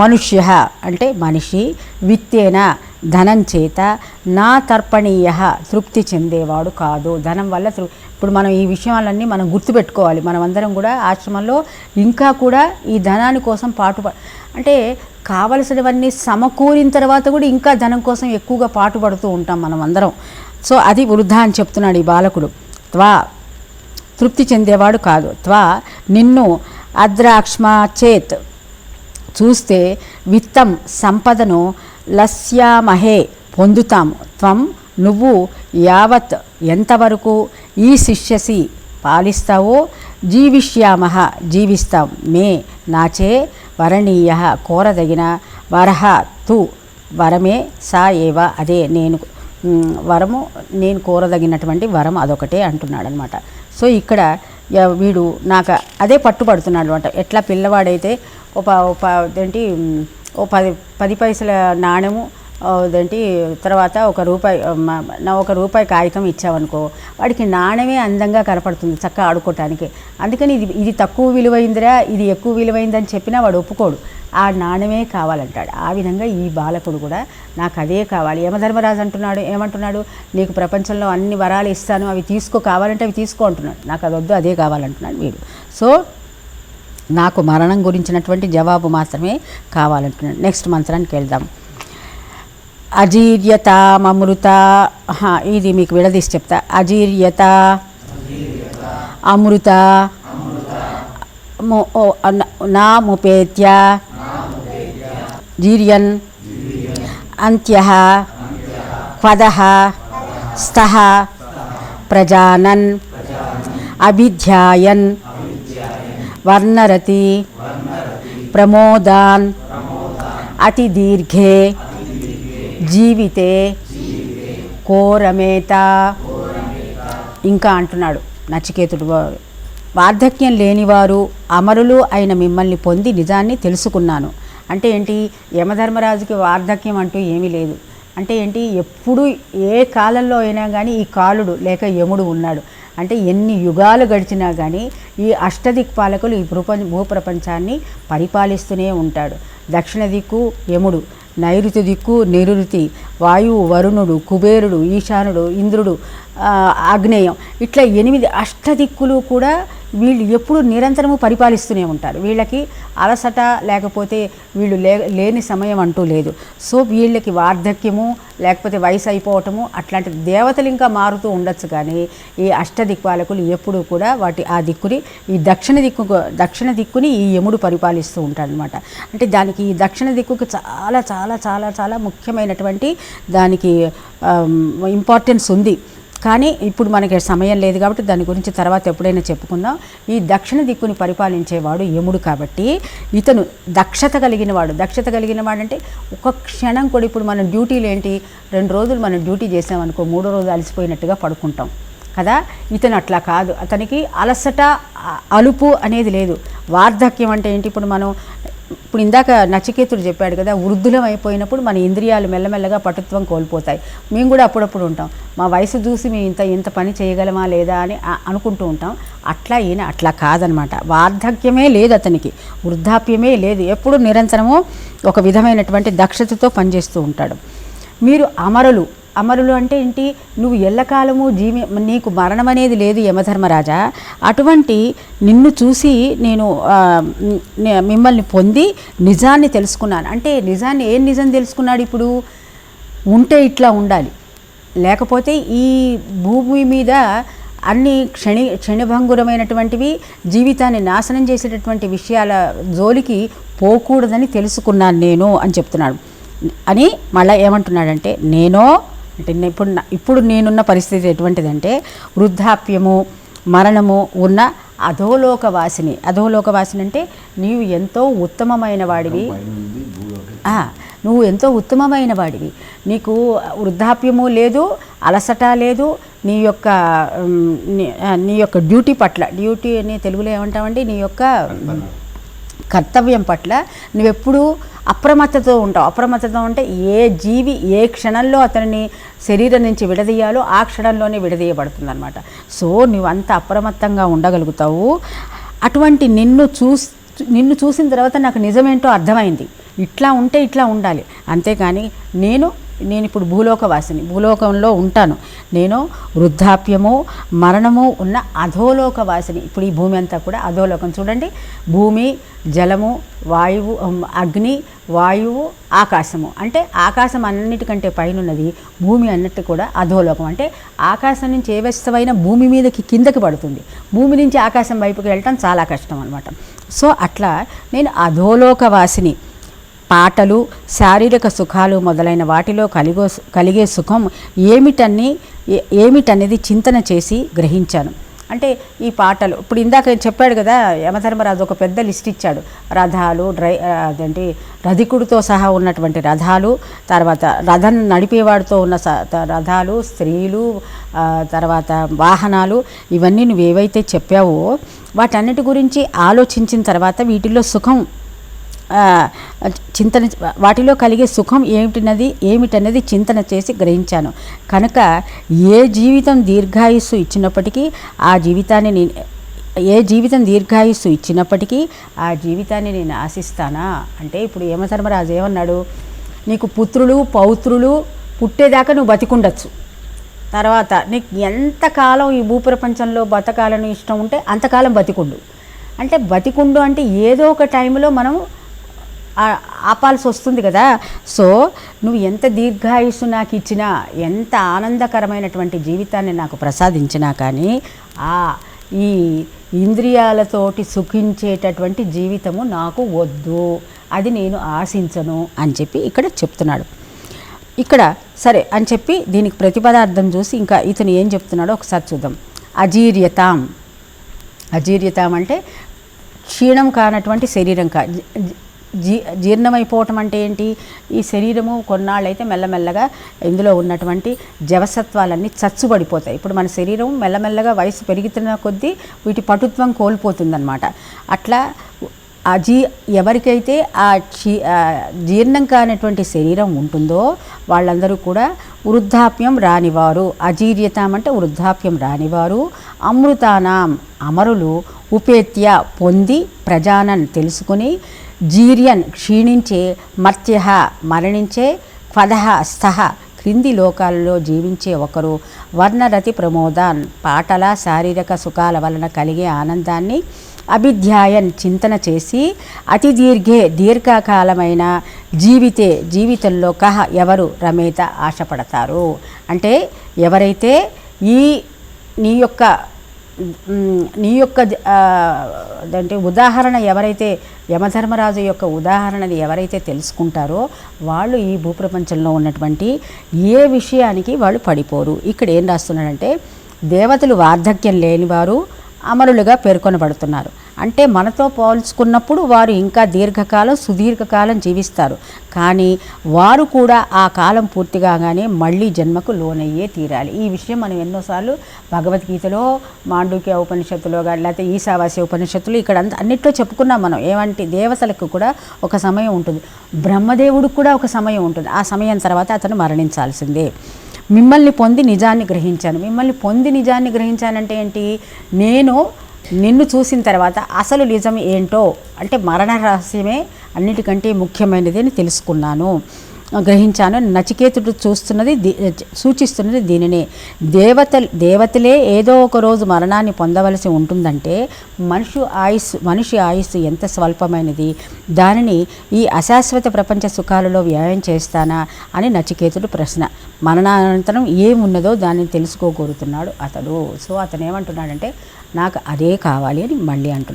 మనుష్య అంటే మనిషి విత్తేన ధనం చేత నా తర్పణీయ తృప్తి చెందేవాడు కాదు. ధనం వల్ల తృ ఇప్పుడు మనం ఈ విషయాలన్నీ మనం గుర్తుపెట్టుకోవాలి. మనం అందరం కూడా ఆశ్రమంలో ఇంకా కూడా ఈ ధనాని కోసం పాటు అంటే కావలసినవన్నీ సమకూరిన తర్వాత కూడా ఇంకా ధనం కోసం ఎక్కువగా పాటుపడుతూ ఉంటాం మనం అందరం సో అది వృద్ధ అని చెప్తున్నాడు ఈ బాలకుడు. త్వా తృప్తి చెందేవాడు కాదు. త్వా నిన్ను అద్రాక్ష్మ చేత్ చూస్తే విత్తం సంపదను లస్యామహే పొందుతాము త్వం నువ్వు యావత్ ఎంతవరకు ఈ శిష్యసి పాలిస్తావో జీవిష్యామహ జీవిస్తాం. మే నాచే వరణీయ కోరదగిన వరహ తు వరమే సా ఏవ అదే నేను వరము నేను కోరదగినటువంటి వరం అదొకటే అంటున్నాడు అనమాట సో ఇక్కడ వీడు నాకు అదే పట్టుబడుతున్నాడు అనమాట. ఎట్లా పిల్లవాడైతే ఒక ఏంటి ఓ పది పది పైసల నాణెము అదేంటి తర్వాత ఒక రూపాయి నా ఒక రూపాయి కాగితం ఇచ్చావనుకో వాడికి నాణ్యమే అందంగా కనపడుతుంది చక్కగా ఆడుకోవటానికి అందుకని ఇది ఇది తక్కువ విలువైందిరా ఇది ఎక్కువ విలువైందని చెప్పినా వాడు ఒప్పుకోడు. ఆ నాణ్యమే కావాలంటాడు. ఆ విధంగా ఈ బాలకుడు కూడా నాకు అదే కావాలి. యమధర్మరాజు అంటున్నాడు ఏమంటున్నాడు నీకు ప్రపంచంలో అన్ని వరాలు ఇస్తాను అవి తీసుకో కావాలంటే అవి తీసుకో అంటున్నాడు. నాకు అది వద్దు అదే కావాలంటున్నాడు వీడు. సో నాకు మరణం గురించినటువంటి జవాబు మాత్రమే కావాలంటున్నాడు. నెక్స్ట్ మంత్రానికి వెళ్దాం. అజీర్యత అమృత ఇది మీకు విడదీసి చెప్తా. అజీర్యత అమృత నా ముపేత్య జీర్యన్ అంత్య క్వద స్థ ప్రజానన్ అభిధ్యాయన్ వర్ణరతి ప్రమోదాన్ అతి దీర్ఘే జీవితే కోరమేత ఇంకా అంటున్నాడు నచికేతుడు. వార్ధక్యం లేనివారు అమరులు అయిన మిమ్మల్ని పొంది నిజాన్ని తెలుసుకున్నాను. అంటే ఏంటి? యమధర్మరాజుకి వార్ధక్యం అంటూ ఏమీ లేదు. అంటే ఏంటి? ఎప్పుడు ఏ కాలంలో అయినా కానీ ఈ కాలుడు లేక యముడు ఉన్నాడు. అంటే ఎన్ని యుగాలు గడిచినా కానీ ఈ అష్టదిక్పాలకులు ఈ ప్రపంచ భూప్రపంచాన్ని పరిపాలిస్తూనే ఉంటాడు. దక్షిణ దిక్కు యముడు నైరుతి దిక్కు నిరుతి వాయువు వరుణుడు కుబేరుడు ఈశానుడు ఇంద్రుడు ఆగ్నేయం. ఇట్లా ఎనిమిది అష్టదిక్కులు కూడా వీళ్ళు ఎప్పుడు నిరంతరము పరిపాలిస్తూనే ఉంటారు. వీళ్ళకి అలసట లేకపోతే వీళ్ళు లే లేని సమయం అంటూ లేదు. సో వీళ్ళకి వార్ధక్యము లేకపోతే వయసు అయిపోవటము అట్లాంటి దేవతలు ఇంకా మారుతూ ఉండొచ్చు కానీ ఈ అష్టదిక్పాలకులు ఎప్పుడూ కూడా వాటి ఆ దిక్కుని ఈ దక్షిణ దిక్కు దక్షిణ దిక్కుని ఈ యముడు పరిపాలిస్తూ ఉంటాడనమాట అంటే దానికి ఈ దక్షిణ దిక్కుకు చాలా చాలా చాలా చాలా ముఖ్యమైనటువంటి దానికి ఇంపార్టెన్స్ ఉంది. కానీ ఇప్పుడు మనకి సమయం లేదు కాబట్టి దాని గురించి తర్వాత ఎప్పుడైనా చెప్పుకుందాం. ఈ దక్షిణ దిక్కుని పరిపాలించేవాడు యముడు కాబట్టి ఇతను దక్షత కలిగిన వాడు. దక్షత కలిగిన వాడంటే ఒక క్షణం కూడా ఇప్పుడు మన డ్యూటీలు ఏంటి? రెండు రోజులు మనం డ్యూటీ చేసామనుకో మూడో రోజు అలసిపోయినట్టుగా పడుకుంటాం. కదా? ఇతను అట్లా కాదు. అతనికి అలసట అలుపు అనేది లేదు. వార్ధక్యం అంటే ఏంటి? ఇప్పుడు మనం ఇప్పుడు ఇందాక నచికేతుడు చెప్పాడు కదా వృద్ధులం అయిపోయినప్పుడు మన ఇంద్రియాలు మెల్లమెల్లగా పటుత్వం కోల్పోతాయి. మేము కూడా అప్పుడప్పుడు ఉంటాం. మా వయసు చూసి మేము ఇంత ఇంత పని చేయగలమా లేదా అని అనుకుంటూ ఉంటాం. అట్లా ఈయన అట్లా కాదనమాట. వార్ధక్యమే లేదు అతనికి. వృద్ధాప్యమే లేదు. ఎప్పుడు నిరంతరము ఒక విధమైనటువంటి దక్షతతో పనిచేస్తూ ఉంటాడు. మీరు అమరులు అమరులు అంటే ఏంటి? నువ్వు ఎల్లకాలము జీవి నీకు మరణం అనేది లేదు యమధర్మరాజా. అటువంటి నిన్ను చూసి నేను మిమ్మల్ని పొంది నిజాన్ని తెలుసుకున్నాను. అంటే నిజాన్ని ఏం నిజం తెలుసుకున్నాడు ఇప్పుడు? ఉంటే ఇట్లా ఉండాలి. లేకపోతే ఈ భూమి మీద అన్ని క్షణి క్షణభంగురమైనటువంటివి జీవితాన్ని నాశనం చేసేటటువంటి విషయాల జోలికి పోకూడదని తెలుసుకున్నాను నేను అని చెప్తున్నాడు. అని మళ్ళీ ఏమంటున్నాడంటే నేనో అంటే ఇప్పుడు ఇప్పుడు నేనున్న పరిస్థితి ఎటువంటిదంటే వృద్ధాప్యము మరణము ఉన్న అధోలోక వాసిని అధోలోక వాసిని అంటే నీవు ఎంతో ఉత్తమమైన వాడివి. నువ్వు ఎంతో ఉత్తమమైన వాడివి. నీకు వృద్ధాప్యము లేదు అలసట లేదు నీ యొక్క నీ యొక్క డ్యూటీ పట్ల. డ్యూటీ అని తెలుగులో ఏమంటామండి? నీ యొక్క కర్తవ్యం పట్ల నువ్వెప్పుడూ అప్రమత్తతో ఉంటావు. అప్రమత్తతో ఉంటే ఏ జీవి ఏ క్షణంలో అతనిని శరీరం నుంచి విడదీయాలో ఆ క్షణంలోనే విడదీయబడుతుందన్నమాట. సో నువ్వు అంత అప్రమత్తంగా ఉండగలుగుతావు. అటువంటి నిన్ను చూస్ నిన్ను చూసిన తర్వాత నాకు నిజమేంటో అర్థమైంది. ఇట్లా ఉంటే ఇట్లా ఉండాలి. అంతేకాని నేను నేను ఇప్పుడు భూలోకవాసిని. భూలోకంలో ఉంటాను. నేను వృద్ధాప్యము మరణము ఉన్న అధోలోకవాసిని. ఇప్పుడు ఈ భూమి అంతా కూడా అధోలోకం. చూడండి. భూమి జలము వాయువు అగ్ని వాయువు ఆకాశము. అంటే ఆకాశం అన్నిటికంటే పైన ఉన్నది భూమి అన్నట్టు కూడా అధోలోకం. అంటే ఆకాశం నుంచి ఏ వస్తువైన భూమి మీదకి కిందకి పడుతుంది. భూమి నుంచి ఆకాశం వైపుకి వెళ్ళటం చాలా కష్టం అనమాట సో అట్లా నేను అధోలోకవాసిని. పాటలు శారీరక సుఖాలు మొదలైన వాటిలో కలిగో కలిగే సుఖం ఏమిటని ఏమిటనేది చింతన చేసి గ్రహించాను. అంటే ఈ పాటలు ఇప్పుడు ఇందాక చెప్పాడు కదా యమధర్మరాజు ఒక పెద్ద లిస్ట్ ఇచ్చాడు. రథాలు డ్రై అదేంటి రధికుడితో సహా ఉన్నటువంటి రథాలు తర్వాత రథం నడిపేవాడితో ఉన్న స- త- రథాలు స్త్రీలు తర్వాత వాహనాలు ఇవన్నీ నువ్వు ఏవైతే చెప్పావో వాటన్నిటి గురించి ఆలోచించిన తర్వాత వీటిల్లో సుఖం చింతన వాటిలో కలిగే సుఖం ఏమిటినది ఏమిటన్నది చింతన చేసి గ్రహించాను. కనుక ఏ జీవితం దీర్ఘాయుస్సు ఇచ్చినప్పటికీ ఆ జీవితాన్ని నేను ఏ జీవితం దీర్ఘాయుస్సు ఇచ్చినప్పటికీ ఆ జీవితాన్ని నేను ఆశిస్తానా? అంటే ఇప్పుడు యమధర్మరాజు ఏమన్నాడు? నీకు పుత్రులు పౌత్రులు పుట్టేదాకా నువ్వు బతికుండొచ్చు. తర్వాత నీకు ఎంతకాలం ఈ భూప్రపంచంలో బతకాలని ఇష్టం ఉంటే అంతకాలం బతికుండు. అంటే బతికుండు అంటే ఏదో ఒక టైంలో మనం ఆపాల్సి వస్తుంది కదా. సో నువ్వు ఎంత దీర్ఘాయుస్సు నాకు ఇచ్చినా ఎంత ఆనందకరమైనటువంటి జీవితాన్ని నాకు ప్రసాదించినా కానీ ఆ ఈ ఇంద్రియాలతోటి సుఖించేటటువంటి జీవితము నాకు వద్దు అది నేను ఆశించను అని చెప్పి ఇక్కడ చెప్తున్నాడు. ఇక్కడ సరే అని చెప్పి దీనికి ప్రతిపదార్థం చూసి ఇంకా ఇతను ఏం చెప్తున్నాడో ఒకసారి చూద్దాం. అజీర్యతాం. అజీర్యతాం అంటే క్షీణం కానటువంటి శరీరం కా జీ- జీర్ణమైపోవటం అంటే ఏంటి? ఈ శరీరము కొన్నాళ్ళైతే మెల్లమెల్లగా ఇందులో ఉన్నటువంటి జవసత్వాలన్నీ చచ్చుబడిపోతాయి. ఇప్పుడు మన శరీరం మెల్లమెల్లగా వయసు పెరుగుతున్న కొద్దీ వీటి పటుత్వం కోల్పోతుందన్నమాట. అట్లా అజీ ఎవరికైతే ఆ క్షీ జీర్ణం కానటువంటి శరీరం ఉంటుందో వాళ్ళందరూ కూడా వృద్ధాప్యం రానివారు. అజీర్యతం అంటే వృద్ధాప్యం రానివారు. అమృతానాం అమరులు ఉపేత్య పొంది ప్రజానన్ తెలుసుకుని జీర్యన్ క్షీణించే మర్త్య మరణించే క్వదహ స్థహ క్రింది లోకాలలో జీవించే ఒకరు వర్ణరతి ప్రమోదాన్. పాటల శారీరక సుఖాల వలన కలిగే ఆనందాన్ని అభిధ్యాయన్ చింతన చేసి అతి దీర్ఘే దీర్ఘకాలమైన జీవితే జీవితంలో కహ ఎవరు రమేత ఆశపడతారు. అంటే ఎవరైతే ఈ నీ యొక్క నీ యొక్క అంటే ఉదాహరణ ఎవరైతే యమధర్మరాజు యొక్క ఉదాహరణని ఎవరైతే తెలుసుకుంటారో వాళ్ళు ఈ భూప్రపంచంలో ఉన్నటువంటి ఏ విషయానికి వాళ్ళు పడిపోరు. ఇక్కడ ఏం రాస్తున్నాడంటే దేవతలు వార్ధక్యం లేనివారు అమరులుగా పేర్కొనబడుతున్నారు. అంటే మనతో పోల్చుకున్నప్పుడు వారు ఇంకా దీర్ఘకాలం సుదీర్ఘకాలం జీవిస్తారు. కానీ వారు కూడా ఆ కాలం పూర్తి కాగానే మళ్ళీ జన్మకు లోనయ్యే తీరాలి. ఈ విషయం మనం ఎన్నోసార్లు భగవద్గీతలో మాండూక్య ఉపనిషత్తులో కానీ లేకపోతే ఈశావాస్య ఉపనిషత్తులు ఇక్కడ అంత అన్నిట్లో చెప్పుకున్నాం మనం. ఏమంటే దేవతలకు కూడా ఒక సమయం ఉంటుంది. బ్రహ్మదేవుడికి కూడా ఒక సమయం ఉంటుంది. ఆ సమయం తర్వాత అతను మరణించాల్సిందే. మిమ్మల్ని పొంది నిజాన్ని గ్రహించాను. మిమ్మల్ని పొంది నిజాన్ని గ్రహించానంటే ఏంటి? నేను నిన్ను చూసిన తర్వాత అసలు నిజం ఏంటో అంటే మరణ రహస్యమే అన్నిటికంటే ముఖ్యమైనది అని తెలుసుకున్నాను. గ్రహించాను. నచికేతుడు చూస్తున్నది సూచిస్తున్నది దీనినే. దేవత దేవతలే ఏదో ఒక రోజు మరణాన్ని పొందవలసి ఉంటుందంటే మనిషి ఆయుస్సు మనిషి ఆయుస్సు ఎంత స్వల్పమైనది? దానిని ఈ అశాశ్వత ప్రపంచ సుఖాలలో వ్యాయం చేస్తానా అని నచికేతుడు ప్రశ్న. మరణానంతరం ఏమున్నదో దాన్ని తెలుసుకోగోరుతున్నాడు అతడు. సో అతను ఏమంటున్నాడంటే నాకు అదే కావాలి అని మళ్ళీ అంటున్నాడు.